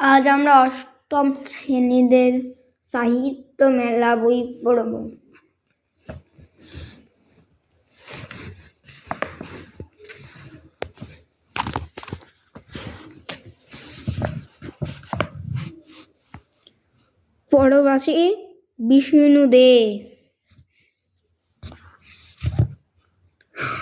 আজ আমরা অষ্টম শ্রেণীদের সাহিত্য মেলা বই পড়ব। পরবাসী বিষ্ণু দে।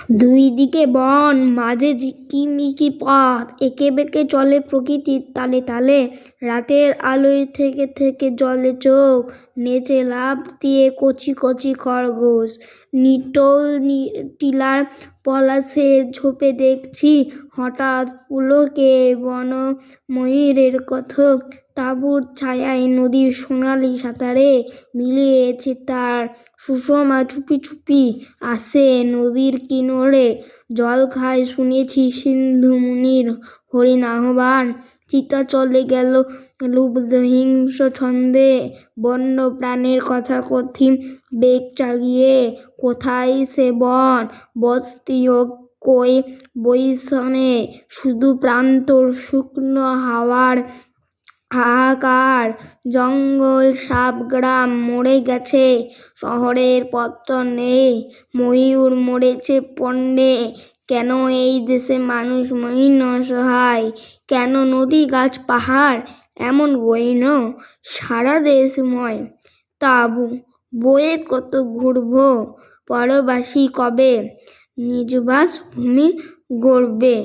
দুই দিকে বন, মাঝে ঝিকিমিকি পথ, একে বেঁকে চলে প্রকৃতির তালে তালে। রাতের আলোয় থেকে থেকে জলে চোখ, নেচে লাফ দিয়ে কচি কচি খরগোশ। নিটোল টিলার পলাশের ঝোপে দেখছি হঠাৎ পুলকে বন ময়ূরের কথক তাঁবুর ছায়ায় নদীর সোনালি সাঁতারে মিলিয়েছে তার সুষমা চুপি চুপি। আসে নদীর কিনারে, জল খায় শুনেছি সিন্ধু মুনির হরিণ আহ্বান। চিতা চলে গেল লুব্ধ হিংস ছন্দে, বন্য প্রাণের কথা কথি বেগ চাগিয়ে, কোথায় সে বন? বস্তি ও কই বৈষণে শুধু প্রান্তর শুকনো হাওয়ার হাহাকার জঙ্গল, সাপ গ্রাম মরে গেছে, শহরের পত্তন নেই, ময়ূর মরেছে পণ্যে, কেন এই দেশে মানুষ মহিন অসহায়, কেন নদী, গাছ, পাহাড়, এমন গহীন সারা দেশময়, তাবু, বয়ে কত ঘুরবো, পরবাসী কবে, নিজ বাসভূমি গড়বে।